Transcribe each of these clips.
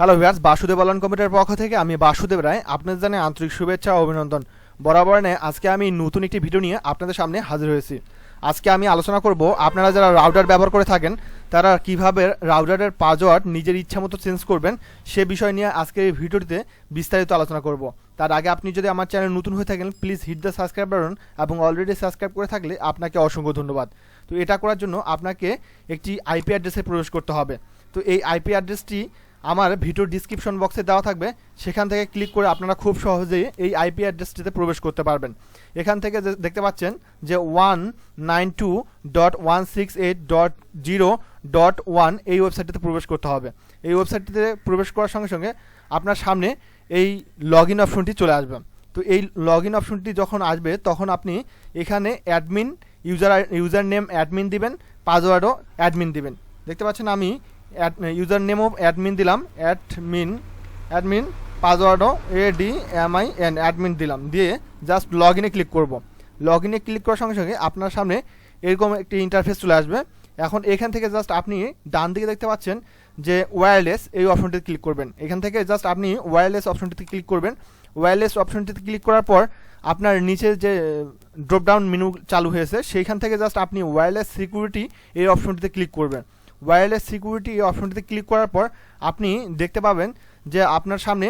Hello viewers Basudeb আলন কমিটির পক্ষ থেকে আমি বাসুদেব রায়, আপনাদের জানাই আন্তরিক শুভেচ্ছা ও অভিনন্দন। বরাবর নেয় আজকে আমি নতুন একটি ভিডিও নিয়ে আপনাদের সামনে হাজির হয়েছি। আজকে আমি আলোচনা করব, আপনারা যারা রাউটার ব্যবহার করে থাকেন, তারা কীভাবে রাউটারের পাসওয়ার্ড নিজের ইচ্ছা মতো চেঞ্জ করবেন, সে বিষয় নিয়ে আজকে এই ভিডিওটিতে বিস্তারিত আলোচনা করব। তার আগে আপনি যদি আমার চ্যানেল নতুন হয়ে থাকেন, please hit the subscribe button এবং অলরেডি সাবস্ক্রাইব করে থাকলে আপনাকে অসংখ্য ধন্যবাদ। তো এটা করার জন্য আপনাকে একটি আইপি অ্যাড্রেসে প্রবেশ করতে হবে। তো এই আইপি অ্যাড্রেসটি আমার ভিডিও ডিসক্রিপশন বক্সে দেওয়া থাকবে। সেখান থেকে ক্লিক করে আপনারা খুব সহজেই এই আইপি অ্যাড্রেসটিতে প্রবেশ করতে পারবেন। এখান থেকে দেখতে পাচ্ছেন যে one nine two dot one six eight dot zero dot one এই ওয়েবসাইটটিতে প্রবেশ করতে হবে। এই ওয়েবসাইটটিতে প্রবেশ করার সঙ্গে সঙ্গে আপনার সামনে এই লগ ইন অপশনটি চলে আসবে। তো এই লগ ইন অপশনটি যখন আসবে, তখন আপনি এখানে admin user user name admin দিবেন পাসওয়ার্ডও অ্যাডমিন দিবেন। দেখতে পাচ্ছেন আমি ইউজার নেমও অ্যাডমিন দিলাম, admin admin পাসওয়ার্ডও A D M I N, admin দিলাম। দিয়ে জাস্ট লগ ইনে ক্লিক করব। লগ ইনে ক্লিক করার সঙ্গে সঙ্গে আপনার সামনে এরকম একটি ইন্টারফেস চলে আসবে। এখন এখান থেকে জাস্ট আপনি ডান দিকে দেখতে পাচ্ছেন যে ওয়্যারলেস এই অপশনটিতে ক্লিক করবেন। এখান থেকে জাস্ট আপনি ওয়্যারলেস অপশনটিতে ক্লিক করবেন। ওয়্যারলেস অপশনটিতে ক্লিক করার পর আপনার নিচে যে ড্রপ ডাউন মেনু চালু হয়েছে, সেইখান থেকে জাস্ট আপনি ওয়্যারলেস সিকিউরিটি এই অপশনটিতে ক্লিক করবেন। ওয়্যারলেস সিকিউরিটি এই অপশনটিতে ক্লিক করার পর আপনি দেখতে পাবেন যে আপনার সামনে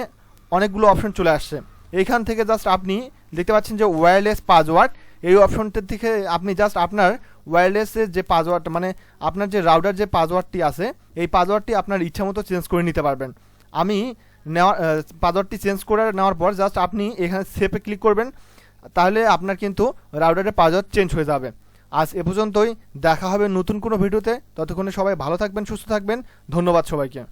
অনেকগুলো অপশন চলে আসছে। এইখান থেকে জাস্ট আপনি দেখতে পাচ্ছেন যে ওয়্যারলেস পাসওয়ার্ড এই অপশনটির থেকে আপনি জাস্ট আপনার ওয়্যারলেসের যে পাসওয়ার্ড মানে আপনার যে রাউডার যে পাসওয়ার্ডটি আছে, এই পাসওয়ার্ডটি আপনার ইচ্ছা মতো চেঞ্জ করে নিতে পারবেন। আমি নেওয়ার পাসওয়ার্ডটি চেঞ্জ করে নেওয়ার পর জাস্ট আপনি এখানে সেপে ক্লিক করবেন, তাহলে আপনার কিন্তু রাউডারের পাসওয়ার্ড চেঞ্জ হয়ে যাবে। আজ এ পর্যন্তই। দেখা হবে নতুন কোনো ভিডিওতে। ততক্ষণে সবাই ভালো থাকবেন, সুস্থ থাকবেন। ধন্যবাদ সবাইকে।